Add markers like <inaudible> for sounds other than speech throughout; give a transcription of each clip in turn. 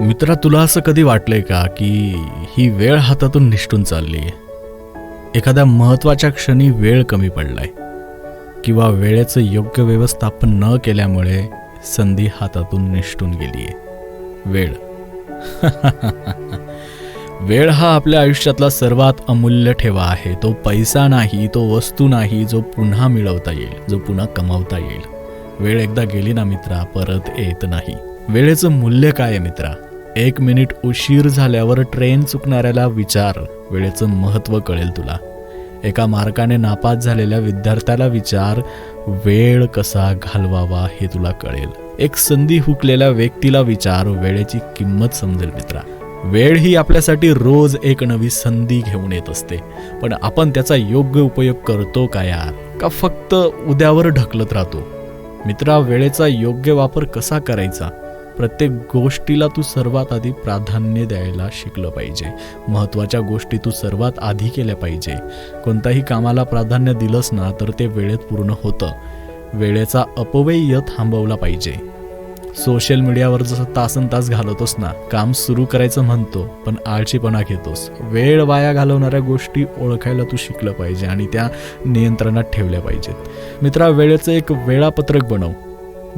मित्रा तुला असं कधी वाटलंय का की ही वेळ हातातून निष्ठून चालली आहे? एखाद्या महत्त्वाच्या क्षणी वेळ कमी पडलाय किंवा वेळेचं योग्य व्यवस्थापन न केल्यामुळे संधी हातातून निष्ठून गेली आहे. वेळ. <laughs> वेळ हा आपल्या आयुष्यातला सर्वात अमूल्य ठेवा आहे. तो पैसा नाही तो वस्तू नाही जो पुन्हा मिळवता येईल जो पुन्हा कमावता येईल. वेळ एकदा गेली ना मित्रा परत येत नाही. वेळेचं मूल्य काय आहे मित्रा? एक मिनिट उशीर झाल्यावर ट्रेन चुकणाऱ्याला विचार. वेळेचं महत्त्व कळेल तुला. एका मार्काने नापास झालेल्या विद्यार्थ्याला विचार. वेळ कसा घालवावा हे तुला कळेल. एक संधी हुकलेल्या व्यक्तीला विचार. वेळेची किंमत समजेल मित्रा. वेळ ही आपल्यासाठी रोज एक नवी संधी घेऊन येत असते. पण आपण त्याचा योग्य उपयोग करतो का यार? का फक्त उद्यावर ढकलत राहतो? मित्रा वेळेचा योग्य वापर कसा करायचा? प्रत्येक गोष्टीला तू सर्वात आधी प्राधान्य द्यायला शिकलं पाहिजे. महत्त्वाच्या गोष्टी तू सर्वात आधी केल्या पाहिजे. कोणत्याही कामाला प्राधान्य दिलंस ना तर ते वेळेत पूर्ण होतं. वेळेचा अपव्यय थांबवला पाहिजे. सोशल मीडियावर जसं तासन तास घालवतोस ना काम सुरू करायचं म्हणतो पण आळशीपणा घेतोस. वेळ वाया घालवणाऱ्या गोष्टी ओळखायला तू शिकलं पाहिजे आणि त्या नियंत्रणात ठेवल्या पाहिजेत. मित्रा वेळेचं एक वेळापत्रक बनव.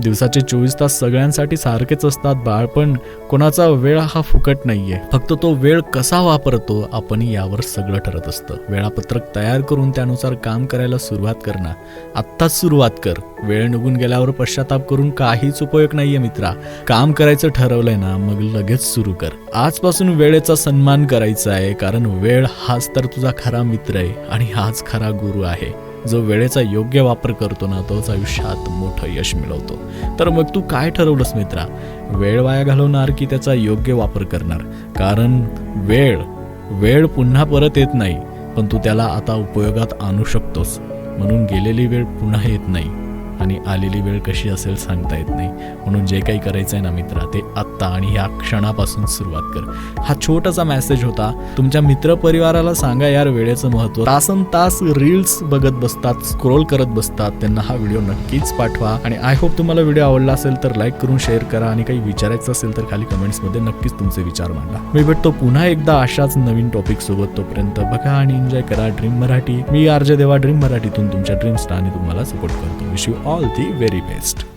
दिवसाचे चोवीस तास सगळ्यांसाठी सारखेच असतात बाळ पण कोणाचा वेळ हा फुकट नाहीये. फक्त तो वेळ कसा वापरतो आपण यावर सगळं ठरत असतं. वेळापत्रक तयार करून त्यानुसार काम करायला सुरुवात करणार आत्ताच सुरुवात कर. वेळ निघून गेल्यावर पश्चाताप करून काहीच उपयोग नाहीये मित्रा. काम करायचं ठरवलंय ना मग लगेच सुरू कर. आजपासून वेळेचा सन्मान करायचा आहे कारण वेळ हाच तर तुझा खरा मित्र आहे आणि हाच खरा गुरु आहे. जो वेळेचा योग्य वापर करतो ना तोच आयुष्यात मोठं यश मिळवतो. तर मग तू काय ठरवलंस मित्रा? वेळ वाया घालवणार की त्याचा योग्य वापर करणार? कारण वेळ वेळ पुन्हा परत येत नाही पण तू त्याला आता उपयोगात आणू शकतोस. म्हणून गेलेली वेळ पुन्हा येत नाही. आणि आलेली वेळ कशी असेल सांगता येत नाही. म्हणून जे काही करायचं आहे ना मित्रा ते आत्ता आणि ह्या क्षणापासून सुरुवात कर. हा छोटासा मेसेज होता. तुमच्या मित्र परिवाराला सांगा यार वेळेचं महत्त्व तासन तास रील्स बघत बसतात स्क्रोल करत बसतात. त्यांना हा व्हिडिओ नक्कीच पाठवा. आणि आय होप तुम्हाला व्हिडिओ आवडला असेल तर लाईक करून शेअर करा. आणि काही विचारायचं असेल तर खाली कमेंट्समध्ये नक्कीच तुमचे विचार मांडा. मी भेटतो पुन्हा एकदा अशाच नवीन टॉपिक सोबत. तोपर्यंत बघा आणि एन्जॉय करा ड्रीम मराठी मी आरजे देवा ड्रीम मराठीतून तुमच्या ड्रीम्सला आणि तुम्हाला सपोर्ट करतो. Wish you all the very best.